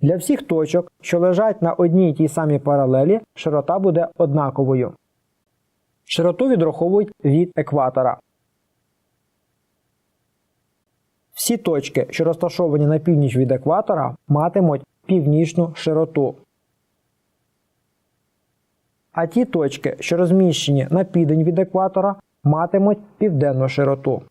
Для всіх точок, що лежать на одній й тій самій паралелі, широта буде однаковою. Широту відраховують від екватора. Всі точки, що розташовані на північ від екватора, матимуть північну широту. А ті точки, що розміщені на південь від екватора, матимуть південну широту.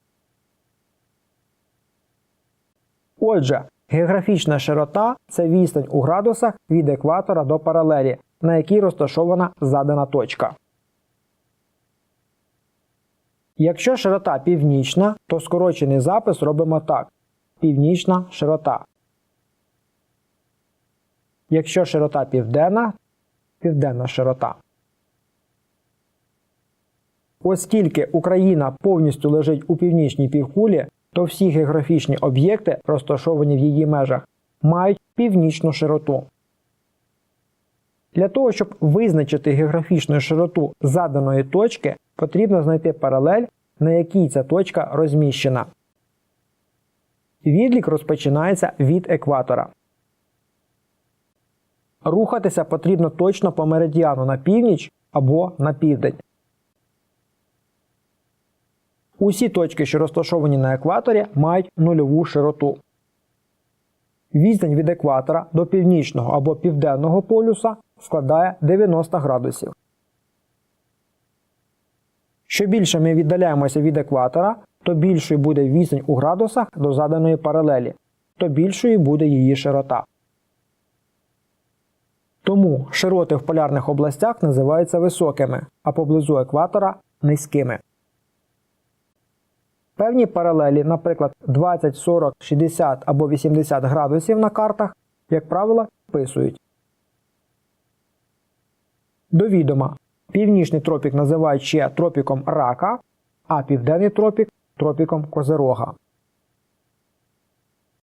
Отже, географічна широта це відстань у градусах від екватора до паралелі, на якій розташована задана точка. Якщо широта північна, то скорочений запис робимо так: північна широта. Якщо широта південна, південна широта. Оскільки Україна повністю лежить у північній півкулі, то всі географічні об'єкти, розташовані в її межах, мають північну широту. Для того, щоб визначити географічну широту заданої точки, потрібно знайти паралель, на якій ця точка розміщена. Відлік розпочинається від екватора. Рухатися потрібно точно по меридіану на північ або на південь. Усі точки, що розташовані на екваторі, мають нульову широту. Відстань від екватора до північного або південного полюса складає 90 градусів. Що більше ми віддаляємося від екватора, то більшою буде відстань у градусах до заданої паралелі, то більшою буде її широта. Тому широти в полярних областях називаються високими, а поблизу екватора низькими. Певні паралелі, наприклад, 20, 40, 60 або 80 градусів на картах, як правило, вписують. До відома, північний тропік називають ще тропіком рака, а південний тропік тропіком козирога.